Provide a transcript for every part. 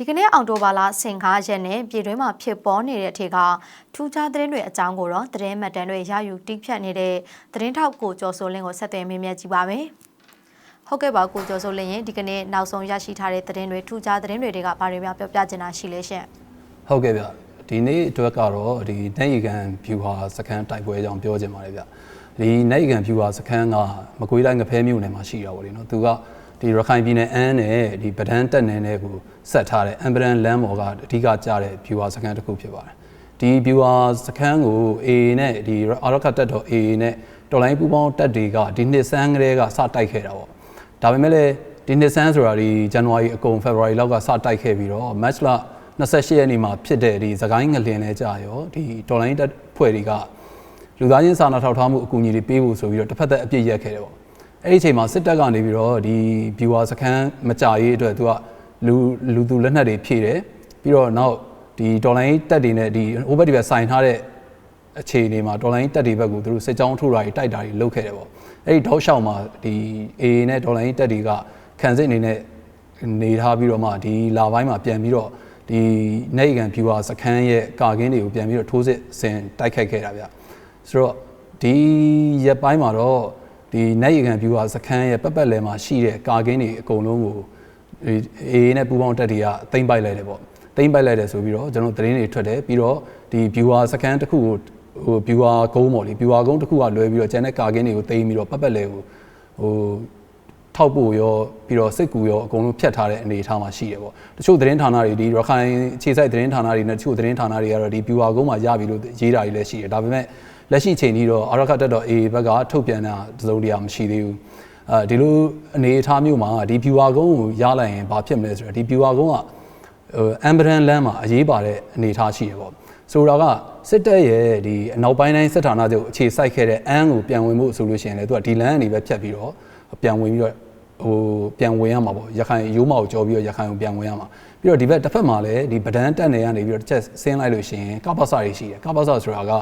ဒီကနေ့အောက်တိုဘာလ15ရက်နေ့ပြည်တွင်းမှာဖြစ်ပေါ်နေတဲ့အထက်ကထူးခြားသတင်းတွေအကြောင်းကိုတော့သတင်းမှတ်တမ်းတွေရယူတိဖြတ်နေတဲ့သတင်းထောက်ကိုကျော်စိုးလင်းကိုဆက်သွယ်မေးမြန်းကြည့်ပါမယ်။ဟုတ်ကဲ့ပါကိုကျော်စိုးလင်းရင်ဒီကနေ့နောက်ဆုံးရရှိထားတဲ့သတင်းတွေထူးခြားသတင်းတွေကဘာတွေများပြောပြချင်တာရှိလဲရှင်ဟုတ်ကဲ့ဗျဒီနေ့အတွက်ကတော့ဒီနိုင်ရီကန်ဖြူဟာစခန်းတိုက်ပွဲအကြောင်းပြောချင်ပါတယ်ဗျဒီနိုင်ရီကန်ဖြူဟာစခန်းကမကွေးတိုင်းငဖဲမြို့နယ်မှာရှိတာပေါ့လေနော်သူက ဒီရခိုင်ပြည်နယ်အန်းနဲ့ဒီပဒန်းတက်နယ်နဲ့ကိုဆက်ထားတဲ့အမ်ဘရန်လမ်းပေါ်ကအဓိကကျတဲ့ဖြူဟာစခန်းတစ်ခုဖြစ်ပါတယ်ဒီဖြူဟာစခန်းကို AA နဲ့ဒီအာရခတက်တော် AA နဲ့တော်လိုင်းပူပေါင်းတက်တွေကဒီနှစ်ဆန်းကလေးကစတိုက်ခဲ့တာပေါ့ဒါပေမဲ့လည်းဒီနှစ်ဆန်းဆိုတာဒီဇန်နဝါရီအကုန်ဖေဖော်ဝါရီလောက်ကစတိုက်ခဲ့ပြီးတော့ match လ28ရက်နေ့မှာဖြစ်တဲ့ဒီသခိုင်းငလင်လဲကြာရောဒီတော်လိုင်းတက်ဖွဲ့တွေကလူသားချင်းစာနာထောက်ထားမှုအကူအညီတွေပေးဖို့ဆိုပြီးတော့တစ်ဖက်သက်အပြစ်ရက်ခဲ့တယ်ပေါ့ အဲ့ဒီအချိန်မှာစစ်တပ်ကနေပြီးတော့ဒီ viewer စခန်းမကြရေးအတွက်သူကလူလူသူလက်နက်တွေဖြည့်တယ်ပြီးတော့နောက်ဒီတော်လိုင်းတက်တွေနဲ့ဒီ over ဒီဘက်ဆိုင်ထားတဲ့အခြေအနေမှာတော်လိုင်းတက်တွေဘက်ကိုသူတို့စစ်ကြောင်းထိုးတာတွေတိုက်တာတွေလုပ်ခဲ့တယ်ပေါ့အဲ့ဒီတောက်လျှောက်မှာဒီ AA နဲ့တော်လိုင်းတက်တွေကခံစစ်အနေနဲ့နေထားပြီးတော့မှဒီလာပိုင်းမှာပြန်ပြီးတော့ဒီနိုင်ကန်ဖြူဟာစခန်းရဲ့ကာကင်းတွေကိုပြန်ပြီးတော့ထိုးစစ်ဆင်တိုက်ခိုက်ခဲ့တာဗျဆိုတော့ဒီရက်ပိုင်းမှာတော့ ဒီနိုင်ကန်ဖြူဟာစခန်းရဲ့ပတ်ပတ်လည်မှာရှိတဲ့ကာကင်းတွေအကုန်လုံးကိုဒီအေးနဲ့ပူပေါင်းတက်တွေကအသိမ့်ပိုက်လိုက်တယ်ပေါ့သိမ့်ပိုက်လိုက်တယ်ဆိုပြီးတော့ကျွန်တော်သတင်းတွေထွက်တယ်ပြီးတော့ဒီ viewer စကန်တစ်ခုကိုဟို viewer ကုန်းပေါ့လေ viewer ကုန်းတစ်ခုကလွဲပြီးတော့ကျန်တဲ့ကာကင်းတွေကိုသိမ်းပြီးတော့ပတ်ပတ်လဲကိုဟိုထောက်ဖို့ရောပြီးတော့စစ်ကူရောအကုန်လုံးဖြတ်ထားတဲ့အနေအထားမှာရှိတယ်ပေါ့တချို့သတင်းဌာနတွေဒီရခိုင်ခြေစိုက်သတင်းဌာနတွေနဲ့တချို့သတင်းဌာနတွေကတော့ဒီ viewer ကုန်းမှာရပြီလို့ရေးတာတွေလည်းရှိတယ်ဒါပေမဲ့ လက်ရှိချိန်ကြီးတော့အရခတက်တော့ A ဘက်ကထုတ်ပြန်တာတစုံတရာမရှိသေးဘူးအဲဒီလိုအနေအထားမျိုးမှာဒီ viewer ကုန်းကိုရလိုက်ရင်ဘာဖြစ်မလဲဆိုတော့ဒီ viewer ကုန်းကဟိုအမ်ဘရန်လမ်းမှာအရေးပါတဲ့အနေအထားရှိတယ်ပေါ့ဆိုတာကစစ်တပ်ရဲ့ဒီအနောက်ပိုင်းတိုင်းစစ်ဌာနချုပ်အခြေစိုက်ခဲ့တဲ့အန်းကိုပြန်ဝင်မှုဆိုလို့ရှိရင်လည်းသူကဒီလမ်းအနေပဲဖြတ်ပြီးတော့ပြန်ဝင်ပြီးတော့ဟိုပြန်ဝင်ရမှာပေါ့ရခိုင်ရိုးမောက်ကြောပြီးတော့ရခိုင်ကိုပြန်ဝင်ရမှာပြီးတော့ဒီဘက်တစ်ဖက်မှာလည်းဒီဗဒန်းတက်နေရနေပြီးတော့တစ်ချက်ဆင်းလိုက်လို့ရှိရင်ကပ္ပစတွေရှိတယ်ကပ္ပစဆိုတာက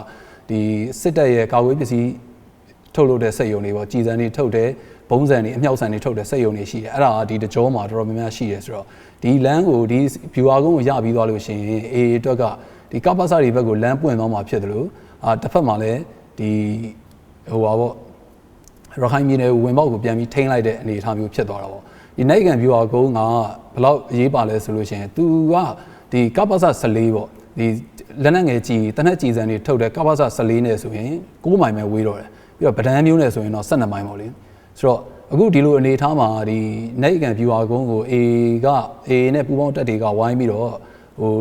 ဒီစစ်တပ်ရဲ့ကာကွယ်ပစ္စည်းထုတ်လုပ်တဲ့စက်ရုံတွေပေါ့ကြည်စံတွေထုတ်တယ်ဘုံစံတွေအမြောက်စံတွေထုတ်တဲ့စက်ရုံတွေရှိတယ်အဲ့ဒါကဒီတကြောမှာတော်တော်များများရှိတယ်ဆိုတော့ဒီလမ်းကိုဒီ viewer ကုန်းကိုရပြီးသွားလို့ရှိရင်အေးအတွက်ကဒီကပ္ပစတွေဘက်ကိုလမ်းပွင့်သွားမှာဖြစ်တယ်လို့အာတစ်ဖက်မှာလည်းဒီဟိုပါပေါ့ရခိုင်ပြည်နယ်ဝင်ပေါက်ကိုပြန်ပြီးထိန်းလိုက်တဲ့အနေအထားမျိုးဖြစ်သွားတာပေါ့ဒီနိုင်ကန် viewer ကုန်းကဘယ်လောက်အရေးပါလဲဆိုလို့ရှိရင်သူကဒီကပ္ပစ14ပေါ့ ဒီလက်နက်ငယ်ကြီးတနက်ကြီးစံတွေထုတ်တဲ့ကပ္ပစ14နဲ့ဆိုရင်9မိုင်ပဲဝေးတော့တယ်ပြီးတော့ဗဒန်းမျိုးနဲ့ဆိုရင်တော့12မိုင်ပေါ့လေဆိုတော့အခုဒီလိုအနေအထားမှာဒီနိုင်ကန် viewer ကုန်းကို A က A နဲ့ပူပေါင်းတက်တွေကဝိုင်းပြီးတော့ဟို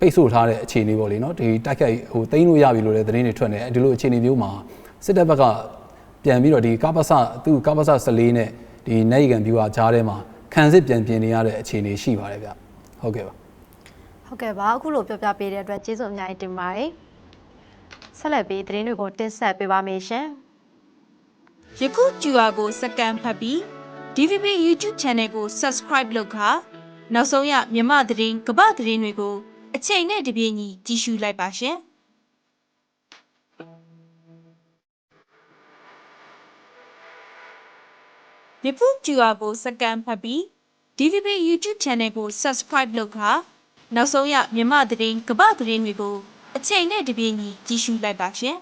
ပိတ်ဆို့ထားတဲ့အခြေအနေပေါ့လေနော်ဒီတိုက်ခိုက်ဟိုတိန်းလို့ရပြီလို့လည်းသတင်းတွေထွက်နေတယ်ဒီလိုအခြေအနေမျိုးမှာစစ်တပ်ဘက်ကပြန်ပြီးတော့ဒီကပ္ပစသူကပ္ပစ14နဲ့ဒီနိုင်ကန် viewer ကြားထဲမှာခံစစ်ပြန်ပြင်နေရတဲ့အခြေအနေရှိပါတယ်ဗျဟုတ်ကဲ့ပါ ဟုတ်ကဲ့ပါအခုလိုပြောပြပေးတဲ့အတွက်ကျေးဇူးအများကြီးတင်ပါတယ်ဆက်လက်ပြီးသတင်းတွေကိုတင်ဆက်ပေးပါမယ်ရှင်ယခု QR ကိုစကန်ဖတ်ပြီး DVB YouTube Channel ကို Subscribe လုပ်ခါနောက်ဆုံးရမြမသတင်းကပသတင်းတွေကိုအချိန်နဲ့တပြေးညီကြည့်ရှုလိုက်ပါရှင်ယခု QR ကိုစကန်ဖတ်ပြီး DVB YouTube Channel ကို Subscribe လုပ်ခါ နောက်ဆုံးရမြမသတင်းကပသတင်းတွေကိုအချိန်နဲ့တပြေးညီကြည့်ရှုလိုက်ပါရှင်